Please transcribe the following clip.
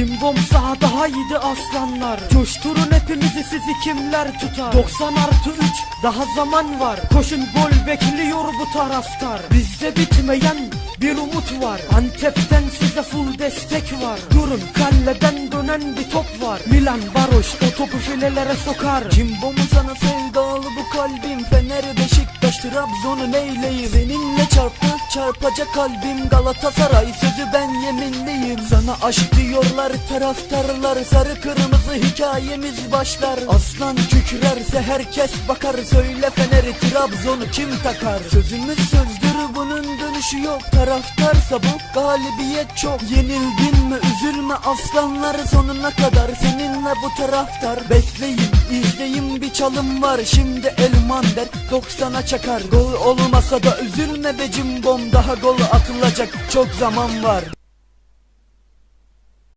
Cimbom sahada haydi aslanlar. Coşturun hepimizi sizi kimler tutar? 90 artı 3 daha zaman var. Koşun gol bekliyor bu taraftar. Bizde bitmeyen bir umut var. Antep'ten size full destek var. Durun kalleden dönen bir top var. Milan Baroş o topu filelere sokar. Cimbom'un sana sevdalı bu kalbim? Fener Beşiktaş Trabzon'u neyleyim? Seninle çarptı çarpacak kalbim Galatasaray sözü ben yeminliyim. Sana aşk diyorlar taraftarlar. Sarı kırmızı hikayemiz başlar. Aslan kükrerse herkes bakar. Söyle Fener'i Trabzon'u kim takar? Sözümüz sözdür bunun dönüşü yok Taraftarsa bu galibiyet çok. Yenildin mi üzülme aslanlar sonuna kadar Seninle bu taraftar. Bekleyin izleyin bir çalım var. Şimdi Elman der 90'a çakar. Gol olmasa da üzülme be cimbom Daha gol atılacak. Çok zaman var